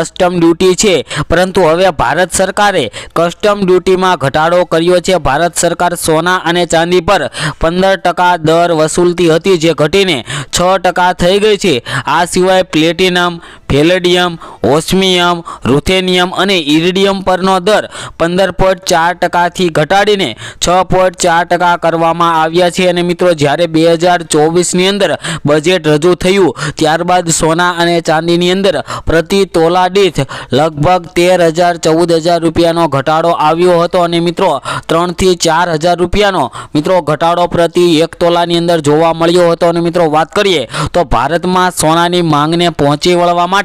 Custom duty છે. પરંતુ હવે ભારત સરકારે કસ્ટમ ડ્યુટીમાં ઘટાડો કર્યો છે. ભારત સરકાર સોના અને ચાંદી પર પંદર ટકા દર વસૂલતી હતી, જે ઘટીને છ ટકા થઈ ગઈ છે. આ સિવાય પ્લેટિનમ ફેલેડિયમ, ઓસ્મિયમ, રૂથેનિયમ અને ઇરિડિયમ પરનો દર પંદર પોઈન્ટ ચાર ટકાથી ઘટાડીને છ પોઈન્ટ ચાર ટકા કરવામાં આવ્યા છે. અને મિત્રો, જ્યારે બે હજાર ચોવીસની અંદર બજેટ રજૂ થયું, ત્યારબાદ સોના અને ચાંદીની અંદર પ્રતિ તોલા દીઠ લગભગ તેર હજાર ચૌદ હજાર રૂપિયાનો ઘટાડો આવ્યો હતો. અને મિત્રો, ત્રણથી ચાર હજાર રૂપિયાનો, મિત્રો, ઘટાડો પ્રતિ એક તોલાની અંદર જોવા મળ્યો હતો. અને મિત્રો, વાત કરીએ તો ભારતમાં સોનાની માંગને પહોંચી વળવા માટે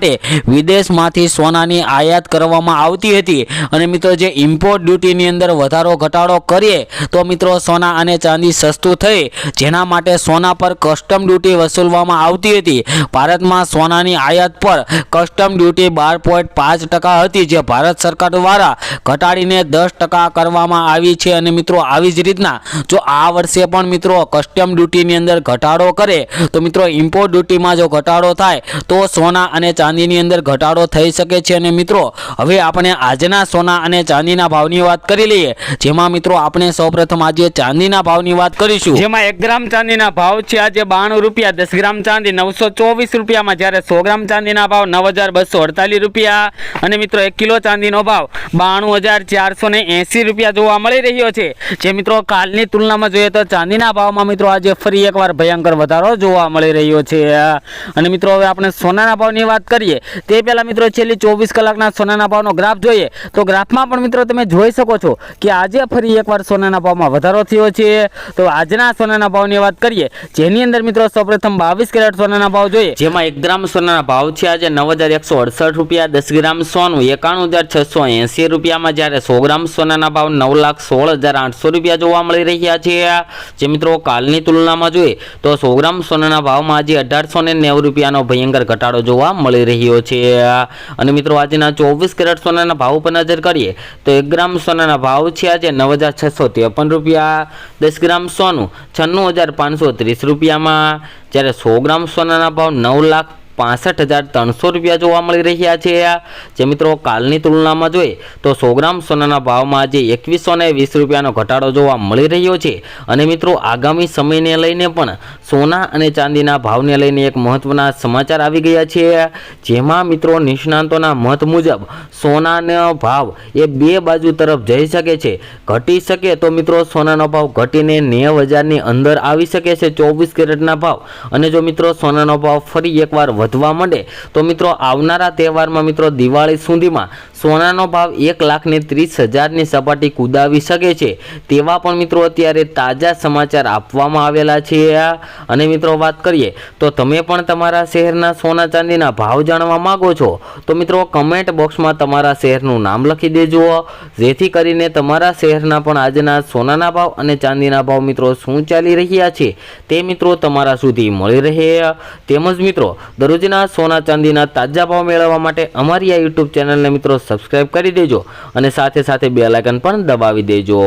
વિદેશમાંથી સોનાની આયાત કરવામાં આવતી હતી. અને મિત્રો, જે ઇમ્પોર્ટ ડ્યુટીની અંદર વધારો ઘટાડો કરીએ, તો મિત્રો, સોના અને ચાંદી સસ્તું થઈ, જેના માટે સોના પર કસ્ટમ ડ્યુટી વસૂલવામાં આવતી હતી. ભારતમાં સોનાની આયાત પર કસ્ટમ ડ્યુટી બાર પોઈન્ટ પાંચ ટકા હતી, જે ભારત સરકાર દ્વારા ઘટાડીને દસ ટકા કરવામાં આવી છે. અને મિત્રો, આવી જ રીતના જો આ વર્ષે પણ મિત્રો કસ્ટમ ડ્યુટીની અંદર ઘટાડો કરે, તો મિત્રો ઇમ્પોર્ટ ડ્યુટીમાં જો ઘટાડો થાય, તો સોના અને ચાંદીની અંદર ઘટાડો થઈ શકે છે અને મિત્રો, હવે આપણે આજના સોના અને ચાંદીના ભાવની વાત કરી લઈએ. જેમાં મિત્રો, આપણે સૌપ્રથમ આજે ચાંદીના ભાવની વાત કરીશું. જેમાં એક ગ્રામ ચાંદીના ભાવ છે આજે બાણું રૂપિયા, દસ ગ્રામ ચાંદી નવસો ચોવીસ રૂપિયામાં, જ્યારે સો ગ્રામ ચાંદીના ભાવ નવ હજાર બસો અડતાલીસ રૂપિયા. અને મિત્રો, એક કિલો ચાંદીનો ભાવ બાણું હજાર ચારસો ને એંસી રૂપિયા જોવા મળી રહ્યો છે. જે મિત્રો, કાલની તુલનામાં જોઈએ તો ચાંદીના ભાવમાં મિત્રો, આજે ફરી એકવાર ભયંકર વધારો જોવા મળી રહ્યો છે. અને મિત્રો, હવે આપણે સોનાના ભાવની વાત કરીએ. તે પહેલાં મિત્રો છેલ્લી ચોવીસ કલાકના સોનાના ભાવનો ગ્રાફ જોઈએ તો ગ્રાફમાં પણ મિત્રો તમે જોઈ શકો છો કે આજે ફરી એકવાર સોનાના ભાવમાં વધારો થયો છે. તો આજના સોનાના ભાવની વાત કરીએ, જેની અંદર મિત્રો સૌપ્રથમ બાવીસ કેરેટ સોનાના ભાવ જોઈએ. જેમાં એક ગ્રામ સોનાના ભાવ છે આજે નવ હજાર એકસો અડસઠ રૂપિયા, દસ ગ્રામ સોનું એકાણું હજાર છસો એંસી રૂપિયામાં જ્યારે સો ગ્રામ સોનાના ભાવ નવ લાખ સોળ હજાર આઠસો રૂપિયા જોવા મળી રહ્યા છે. જે મિત્રો કાલની તુલનામાં જોઈએ તો સો ગ્રામ સોનાના ભાવમાં આજે અઢારસો ને નેવું રૂપિયાનો ભયંકર ઘટાડો જોવા મળી રહ્યો છે. અને મિત્રો, આજના ચોવીસ કેરેટ સોનાના ભાવ પર નજર કરીએ, તો એક ગ્રામ સોનાના ભાવ છે આજે નવ હજાર છસો ત્રેપન રૂપિયા, દસ ગ્રામ સોનું છન્નું હજાર પાંચસો ત્રીસ રૂપિયામાં. જ્યારે સો ગ્રામ સોનાના ભાવ નવ લાખ પાસઠ હજાર ત્રણસો રૂપિયા જોવા મળી રહ્યા છે જે મિત્રો કાલની તુલનામાં જોઈએ તો સો ગ્રામ સોનાના ભાવમાં આજે એકવીસો ને વીસ રૂપિયાનો ઘટાડો જોવા મળી રહ્યો છે. અને મિત્રો આગામી સમયને લઈને પણ સોના અને ચાંદીના ભાવને લઈને એક મહત્વના સમાચાર આવી ગયા છે. જેમાં મિત્રો નિષ્ણાંતોના મત મુજબ સોનાનો ભાવ એ બે બાજુ તરફ જઈ શકે છે. ઘટી શકે તો મિત્રો સોનાનો ભાવ ઘટીને નેવ હજારની અંદર આવી શકે છે ચોવીસ કેરેટના ભાવ. અને જો મિત્રો સોનાનો ભાવ ફરી એકવાર વધવા માંડે. તો મિત્રો આવનારા તહેવારમાં મિત્રો દિવાળી સુધીમાં સોનાનો ભાવ એક લાખને ત્રીસ હજારની સપાટી કુદાવી શકે છે. તેવા પણ મિત્રો અત્યારે તાજા સમાચાર આપવામાં આવેલા છે. અને મિત્રો વાત કરીએ, તો તમે પણ તમારા શહેરના સોના ચાંદીના ભાવ જાણવા માંગો છો? તો મિત્રો કમેન્ટ બોક્સમાં તમારા શહેરનું નામ લખી દેજો. જેથી કરીને તમારા શહેરના પણ આજના સોનાના ભાવ અને ચાંદીના ભાવ મિત્રો શું ચાલી રહ્યા છે તે મિત્રો તમારા સુધી મળી રહે. તેમજ મિત્રો, દરરોજના સોના ચાંદીના તાજા ભાવ મેળવવા માટે અમારી આ યુટ્યુબ ચેનલને મિત્રો સબસ્ક્રાઇબ કરી દેજો અને સાથે સાથે બે લાઇકન પણ દબાવી દેજો.